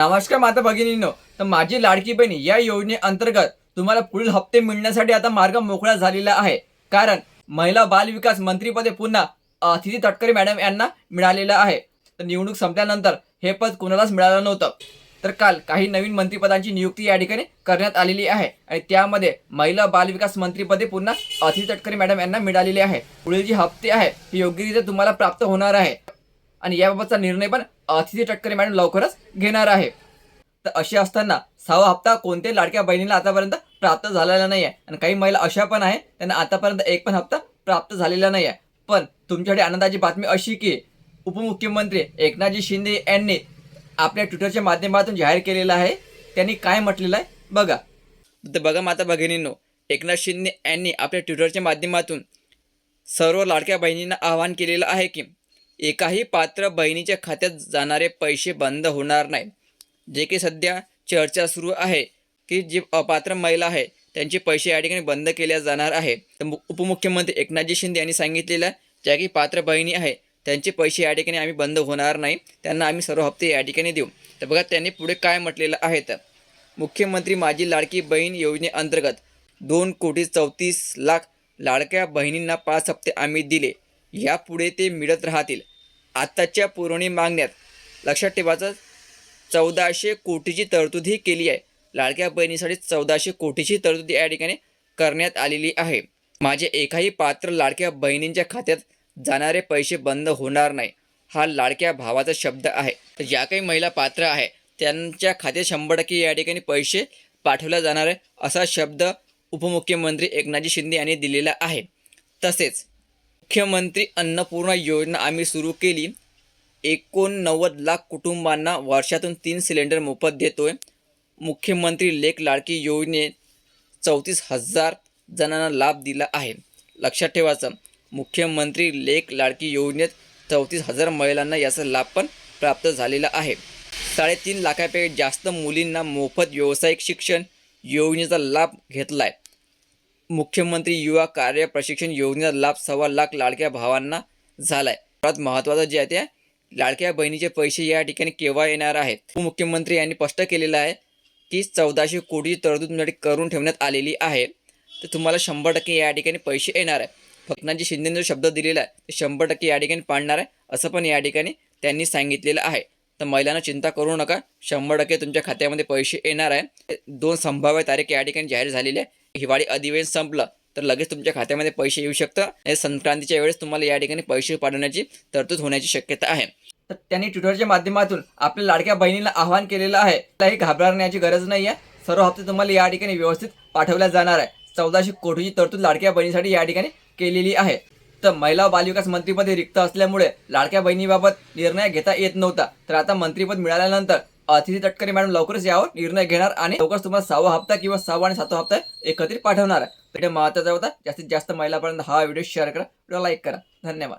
नमस्कार माता भगिनींनो. तर माझी लाडकी बहीण या योजनेअंतर्गत तुम्हाला पुढील हप्ते मिळण्यासाठी आता मार्ग मोकळा झालेला आहे. कारण महिला बाल विकास मंत्रीपदे पुन्हा अतिथी तटकरे मॅडम यांना मिळालेलं आहे. तर निवडणूक संपल्यानंतर हे पद कोणालाच मिळालं नव्हतं. तर काल काही नवीन मंत्रिपदांची नियुक्ती या ठिकाणी करण्यात आलेली आहे आणि त्यामध्ये महिला बाल विकास मंत्रीपदे पुन्हा अतिथी तटकरे मॅडम यांना मिळालेली आहे. पुढील जी हप्ते आहे हे योग्यरित्या तुम्हाला प्राप्त होणार आहे. आणि याबाबतचा निर्णय पण अतिथी टटकरे मॅडम लवकरच घेणार आहे. तर अशी असताना सहावा हप्ता कोणत्याही लाडक्या बहिणीला आतापर्यंत प्राप्त झालेला नाही आहे आणि काही महिला अशा पण आहे त्यांना आतापर्यंत एक पण हप्ता प्राप्त झालेला नाही आहे पण तुमच्यासाठी आनंदाची बातमी अशी की उपमुख्यमंत्री एकनाथजी शिंदे यांनी आपल्या ट्विटरच्या माध्यमातून जाहीर केलेलं आहे. त्यांनी काय म्हटलेलं आहे? बघा. तर बघा माता भगिनींनो एकनाथ शिंदे यांनी आपल्या ट्विटरच्या माध्यमातून सर्व लाडक्या बहिणींना आवाहन केलेलं आहे की एकाही पात्र बहिणीच्या खात्यात जाणारे पैसे बंद होणार नाही. जे की सध्या चर्चा सुरू आहे की जी अपात्र महिला आहे त्यांचे पैसे या ठिकाणी बंद केल्या जाणार आहे. तर उपमुख्यमंत्री एकनाथजी शिंदे यांनी सांगितलेलं आहे ज्या की पात्र बहिणी आहे त्यांचे पैसे या ठिकाणी आम्ही बंद होणार नाही. त्यांना आम्ही सर्व हप्ते या ठिकाणी देऊ. तर बघा त्यांनी पुढे काय म्हटलेलं आहे तर मुख्यमंत्री माझी लाडकी बहीण योजनेअंतर्गत दोन कोटी चौतीस लाख लाडक्या बहिणींना पाच हप्ते आम्ही दिले. ह्यापुढे ते मिळत राहतील. आत्ताच्या पुरवणी मागण्यात लक्षात ठेवायचं चौदाशे कोटीची तरतूदही केली आहे. लाडक्या बहिणीसाठी चौदाशे कोटीची तरतूद या ठिकाणी करण्यात आलेली आहे. माझे एकाही पात्र लाडक्या बहिणींच्या खात्यात जाणारे पैसे बंद होणार नाही. हा लाडक्या भावाचा शब्द आहे. तर ज्या काही महिला पात्र आहे त्यांच्या खात्यात शंभर टक्के या ठिकाणी पैसे पाठवला जाणार आहे असा शब्द उपमुख्यमंत्री एकनाथजी शिंदे यांनी दिलेला आहे. तसेच मुख्यमंत्री अन्नपूर्णा योजना आम्ही सुरू केली. एकोणनव्वद लाख कुटुंबांना वर्षातून तीन सिलेंडर मोफत देतो आहे मुख्यमंत्री लेख लाडकी योजनेत चौतीस हजार जणांना लाभ दिला आहे. लक्षात ठेवायचं मुख्यमंत्री लेख लाडकी योजनेत चौतीस हजार महिलांना याचा लाभ पण प्राप्त झालेला आहे. साडेतीन लाखापेक्षा जास्त मुलींना मोफत व्यावसायिक शिक्षण योजनेचा लाभ घेतला आहे मुख्यमंत्री युवा कार्य प्रशिक्षण योजनेचा लाभ सव्वा लाख लाडक्या भावांना झालाय. सर्वात महत्त्वाचं जे आहे ते लाडक्या बहिणीचे पैसे या ठिकाणी केव्हा येणार आहेत? उपमुख्यमंत्री यांनी स्पष्ट केलेलं आहे की चौदाशे कोटीची तरतूद तुमच्यासाठी करून ठेवण्यात आलेली आहे. तर तुम्हाला शंभर टक्के या ठिकाणी पैसे येणार आहे. फकनाजी शिंदेने जो शब्द दिलेला आहे ते शंभर टक्के या ठिकाणी पाडणार आहे असं पण या ठिकाणी त्यांनी सांगितलेलं आहे. तर महिलांना चिंता करू नका शंभर टक्के तुमच्या खात्यामध्ये पैसे येणार आहे. दोन संभाव्य तारीख या ठिकाणी जाहीर झालेली आहे. हिवाळी अधिवेशन संपलं तर लगेच तुमच्या खात्यामध्ये पैसे येऊ शकतं. आणि संक्रांतीच्या वेळेस तुम्हाला या ठिकाणी पैसे पाठवण्याची तरतूद होण्याची शक्यता आहे. तर त्यांनी ट्विटरच्या माध्यमातून आपल्या लाडक्या बहिणीला आवाहन केलेलं आहे. काही घाबरण्याची गरज नाही आहे. सर्व हप्ते तुम्हाला या ठिकाणी व्यवस्थित पाठवल्या जाणार आहे. चौदाशे कोटीची तरतूद लाडक्या बहिणीसाठी या ठिकाणी केलेली आहे. तर महिला बालविकास मंत्रीपद रिक्त असल्यामुळे लाडक्या बहिणीबाबत निर्णय घेता येत नव्हता. तर आता मंत्रीपद मिळाल्यानंतर अतिथी तटकरे मॅडम लवकरच यावर निर्णय घेणार आणि लवकरच तुम्हाला सहावा हप्ता किंवा सहावा आणि सातवा हप्ता एकत्रित पाठवणार. आहे महत्त्वाचा होता. जास्तीत जास्त महिलापर्यंत हा व्हिडिओ शेअर करा. व्हिडिओ लाईक करा. धन्यवाद.